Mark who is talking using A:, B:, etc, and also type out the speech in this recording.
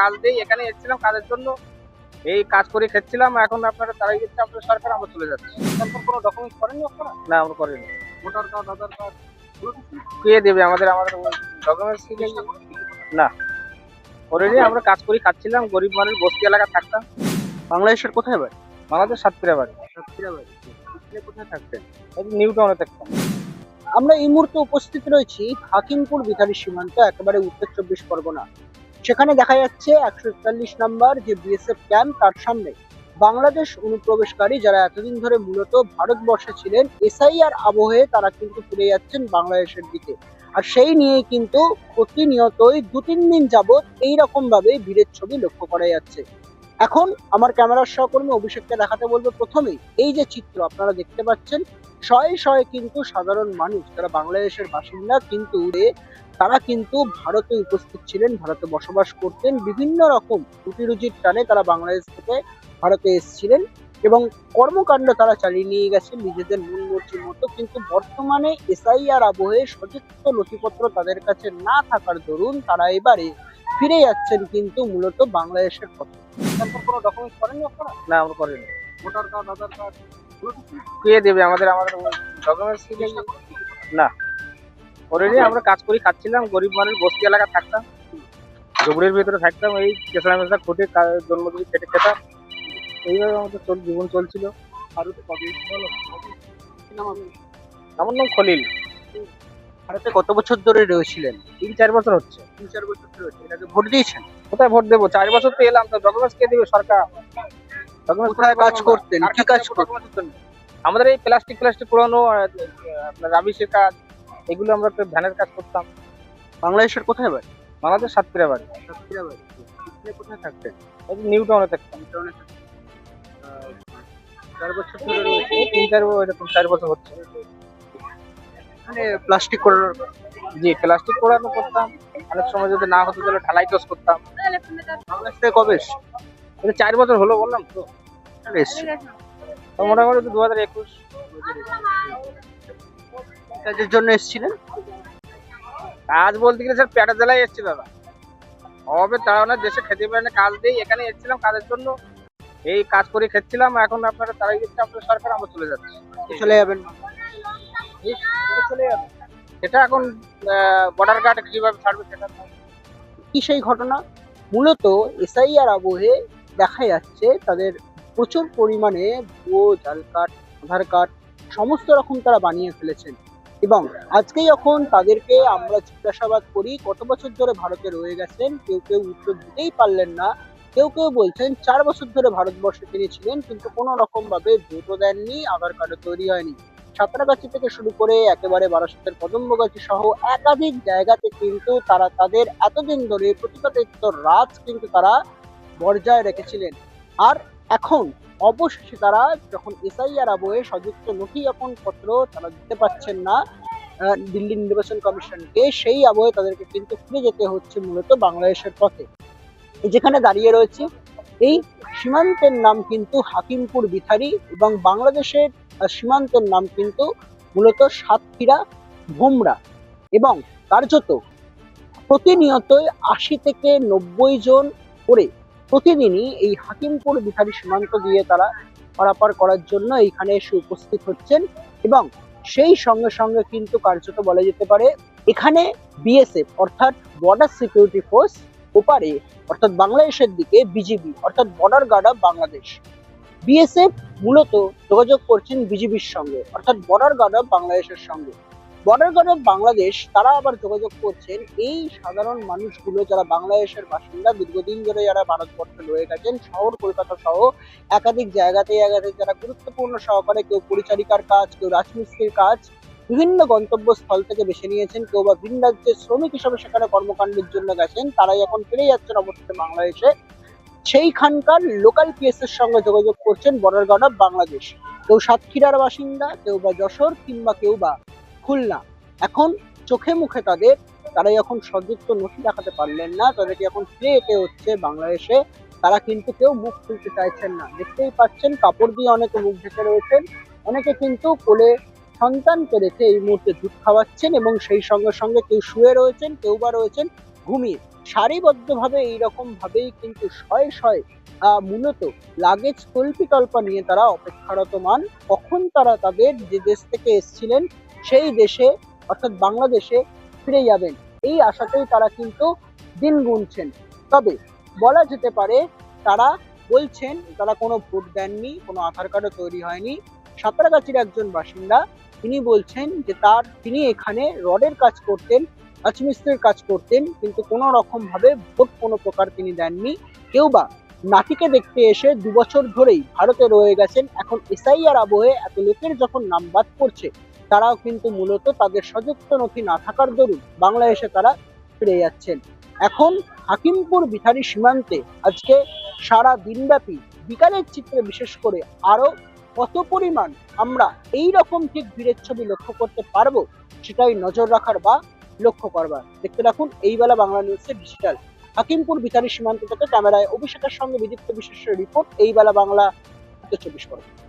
A: কাজ দেই এখানে এসেছিলাম কাজের জন্য। এই কাজ করে খেচ্ছিলাম এখন আপনারা তারাই দিচ্ছে আপনার সরকার আমরা চলে যাচ্ছি।
B: কোনো ডকুমেন্ট করেননি আপনারা?
A: না আমরা করিনি।
B: ভোটার কার্ড আধার কার্ড
A: কে দেবে? আমাদের আমাদের ডকুমেন্টস কি নেই? না। করিনি আমরা কাজ করি খাচ্ছিলাম গরিব মানুষ বস্তি এলাকা থাকতাম।
B: বাংলাদেশের কোথায় বাড়ি?
A: বাংলাদেশ সাতক্ষীরা বাড়ি।
B: সাতক্ষীরা বাড়ি। কোথায় থাকতেন
A: নিউ টাউনে থাকতাম
B: আমরা এই মুহূর্তে উপস্থিত রয়েছি হাকিমপুর বিহারি সীমান্ত একেবারে উত্তর চব্বিশ পরগনা। সেখানে দেখা যাচ্ছে একশো একতাল্লিশ নাম্বার যে বিএসএফ ক্যাম্প তার সামনে। বাংলাদেশ অনুপ্রবেশকারী যারা এতদিন ধরে মূলত ভারতবর্ষে ছিলেন এসআই আর আবহে তারা কিন্তু ফিরে যাচ্ছেন বাংলাদেশের দিকে। আর সেই নিয়ে কিন্তু প্রতিনিয়তই দু তিন দিন যাবৎ এইরকম ভাবে ভিড়ের ছবি লক্ষ্য করা যাচ্ছে। এখন আমার ক্যামেরার সহকর্মী অভিষেককে দেখাতে বলব প্রথমেই, এই যে চিত্র আপনারা দেখতে পাচ্ছেন, শয়ে শয়ে কিন্তু সাধারণ মানুষ, যারা বাংলাদেশের বাসিন্দা কিন্তু তারা কিন্তু ভারতে উপস্থিত ছিলেন, ভারতে বসবাস করতেন, বিভিন্ন রকম রুটি রুজির টানে তারা বাংলাদেশ থেকে ভারতে এসেছিলেন এবং কর্মকাণ্ড তারা চালিয়ে নিয়ে গেছেন, নিজেদের মন মর্জির মতো, কিন্তু বর্তমানে এসআইআর আবহে সযুক্ত নথিপত্র তাদের কাছে না থাকার দরুন তারা এবারে ফিরে যাচ্ছেন কিন্তু মূলত বাংলাদেশের পথে। কোনো ডকুমেন্ট করেননি আপনারা?
A: না আমরা করিনি।
B: ভোটার কার্ড আধার কার্ড
A: কে দেবে? আমাদের আমাদের ডকুমেন্টস কি? না। করিনি আমরা কাজ করি খাচ্ছিলাম গরিব মানুষ বস্তি এলাকা থাকতাম। জবরের ভিতরে থাকতাম এই খুঁটে কা- জন্মদিন খেটে খেতাম। এইভাবে আমাদের চল জীবন চলছিল।
B: কবে?
A: আমার নাম খলিল।
B: ভারতে কত বছর ধরে রয়েছিলেন?
A: তিন চার বছর হচ্ছে।
B: তিন চার বছর ধরে রয়েছে এটাকে ভোট দিয়েছেন?
A: কোথায় ভোট দেবো? চার বছর তো এলাম তো ডকুমেন্টস কে দেবে সরকার? Documents
B: কোথায় কাজ করতেন? কি কাজ করতেন।
A: আমাদের এই প্লাস্টিক প্লাস্টিক পুরানো আপনার রাবিশের কাজ এগুলো আমরা একটা ভ্যানের কাজ করতাম।
B: বাংলাদেশের কোথায় বাড়ি?
A: আমাদের সাতক্ষীরা বাড়ি।
B: সাতক্ষীরা বাড়ি। কোথায় থাকতেন?
A: নিউ টাউনে থাকতাম।
B: টাউনে থাকতেন। চার বছর ধরে রয়েছে
A: তিন চার বছর এরকম চার বছর হচ্ছে।
B: এখানে প্লাস্টিক করার
A: জি প্লাস্টিক পোড়ানো করতাম। অনেক সময় যদি না হতো তাহলে ঢালাই টোস করতাম।
B: বাংলাদেশ থেকে কবে?
A: এই চার বছর হলো বললাম তো।
B: এখানে
A: তো মোটামুটি দু হাজার একুশ।
B: কাজের জন্য এসেছিলেন।
A: কাজ বলতে গেলে স্যার পেটের জেলায় এসেছি দাদা অভাবে তারা না দেশে খেতে পারে না কাজ দেই এখানে এসেছিলাম কাজের জন্য। এই কাজ করে খেচ্ছিলাম এখন আপনারা তারাই দিচ্ছে আপনার সরকার আমরা চলে যাচ্ছি।
B: চলে যাবেন।
A: সেটা এখন বর্ডার গার্ড কীভাবে ছাড়বে সেটা
B: কি সেই ঘটনা? মূলত এসআইআর আবহে দেখা যাচ্ছে তাদের প্রচুর পরিমাণে ভুয়ো, জাল কার্ড আধার কার্ড সমস্ত রকম তারা বানিয়ে ফেলেছেন। এবং আজকে যখন তাদেরকে আমরা জিজ্ঞাসাবাদ করি, কত বছর ধরে ভারতে রয়ে গেছেন, কেউ কেউ উত্তর দিতেই পারলেন না। কেউ কেউ বলছেন চার বছর ধরে ভারতবর্ষে তিনি ছিলেন, কিন্তু কোনো রকম ভাবে ভোটও দেননি, আধার কার্ডও তৈরি হয়নি। সাঁতরাগাছি থেকে শুরু করে একেবারে বারাসতের কদম্বগাছি সহ একাধিক জায়গাতে কিন্তু তারা তাদের এতদিন ধরে প্রতিপাদিত্য রাজ কিন্তু তারা বজায় রেখেছিলেন। আর এখন অবশেষে তারা যখন এসআইআর আবহে সযুক্ত নথি এখন পত্র তারা দিতে পারছেন না দিল্লি নির্বাচন কমিশনকে, সেই আবহে তাদেরকে কিন্তু ফিরে যেতে হচ্ছে মূলত বাংলাদেশের পথে। যেখানে দাঁড়িয়ে রয়েছে এই সীমান্তের নাম কিন্তু হাকিমপুর বিথারি এবং বাংলাদেশের সীমান্তের নাম কিন্তু মূলত সাতক্ষীরা, ভোমরা এবং কার্যত প্রতিনিয়তই আশি থেকে নব্বই জন করে প্রতিদিনই এই হাকিমপুর বিহারি সীমান্ত দিয়ে তারা পারাপার করার জন্য এইখানে এসে উপস্থিত হচ্ছেন এবং সেই সঙ্গে সঙ্গে কিন্তু কার্যত বলা যেতে পারে এখানে বিএসএফ অর্থাৎ বর্ডার সিকিউরিটি ফোর্স ওপারে অর্থাৎ বাংলাদেশের দিকে বিজিবি অর্থাৎ border guard of Bangladesh BSF মূলত যোগাযোগ করছেন বিজিবির সঙ্গে, অর্থাৎ বর্ডার গার্ড অফ বাংলাদেশের সঙ্গে। বর্ডার গার্ড অফ বাংলাদেশ, তারা আবার যোগাযোগ করছেন এই সাধারণ মানুষগুলো যারা বাংলাদেশের বাসিন্দা, দীর্ঘদিন ধরে যারা ভারতবর্ষে রয়ে গেছেন, শহর কলকাতা সহ একাধিক জায়গাতে জায়গাতে যারা গুরুত্বপূর্ণ সহকারে কেউ পরিচারিকার কাজ, কেউ রাজমিস্ত্রির কাজ, বিভিন্ন গন্তব্যস্থল থেকে বেছে নিয়েছেন, কেউ বা ভিন রাজ্যের শ্রমিক হিসেবে সেখানে কর্মকাণ্ডের জন্য গেছেন, তারাই এখন ফিরে যাচ্ছেন অবশ্যই বাংলাদেশে। সেইখানকার লোকাল পিএস এর সঙ্গে যোগাযোগ করছেন বর্ডার অফ বাংলাদেশ কেউ সাতক্ষীরার বাসিন্দা, কেউ বা যশোর কিংবা কেউ বা খুলনা। এখন চোখে মুখে তাদের তারা যখন সংযুক্ত নথি দেখাতে পারলেন না, তাদেরকে এখন ফিরে যেতে হচ্ছে বাংলাদেশে। তারা কিন্তু কেউ মুখ খুলতে চাইছেন না। দেখতেই পাচ্ছেন, কাপড় দিয়ে অনেকে মুখ ঢেকে রয়েছেন। অনেকে কিন্তু কোলে সন্তানকে রেখে এই মুহূর্তে দুধ খাওয়াচ্ছেন এবং সেই সঙ্গে সঙ্গে কেউ শুয়ে রয়েছেন, কেউ বা রয়েছেন। ঘুমিয়ে সারিবদ্ধভাবে এইরকম ভাবেই কিন্তু শয়ে শয়ে মূলত লাগেজ কল্পিতল্পা নিয়ে তারা অপেক্ষারত মান, কখন তারা তাদের যে দেশ থেকে এসেছিলেন, সেই দেশে, অর্থাৎ বাংলাদেশে ফিরে যাবেন। এই আশাতেই তারা কিন্তু দিন গুনছেন। তবে বলা যেতে পারে, তারা বলছেন, তারা কোনো ভোট দেননি, কোনো আধার কার্ডও তৈরি হয়নি। সাঁতরাগাছির একজন বাসিন্দা, তিনি বলছেন যে তার, তিনি এখানে রডের কাজ করতেন রাজমিস্ত্রির কাজ করতেন, কিন্তু কোনো রকম ভাবে ভোট কোনো প্রকার তিনি দেননি। কেউ বা নাতিকে দেখতে এসে দু বছর ধরেই ভারতে রয়ে গেছেন। এখন এসআইআর আবহে এত লোকের যখন নাম বাদ পড়ছে, তারাও কিন্তু মূলত তাদের সযুক্ত নথি না থাকার দরুন বাংলা এসে তারা ফিরে যাচ্ছেন। এখন হাকিমপুর বিহারি সীমান্তে আজকে সারা দিনব্যাপী বিকালের চিত্রে বিশেষ করে আরও কত পরিমাণ আমরা এই রকম ঠিক ভিড়ের ছবি লক্ষ্য করতে পারব, সেটাই নজর রাখার বা লক্ষ্য করবার। দেখতে রাখুন এই বেলা বাংলা নিউজের ডিজিটাল হাকিমপুর বিতারি সীমান্ত থেকে ক্যামেরায় অভিষেকের সঙ্গে বিদীপ্ত বিশেষ রিপোর্ট এই বেলা বাংলা উত্তর চব্বিশ পরগনা।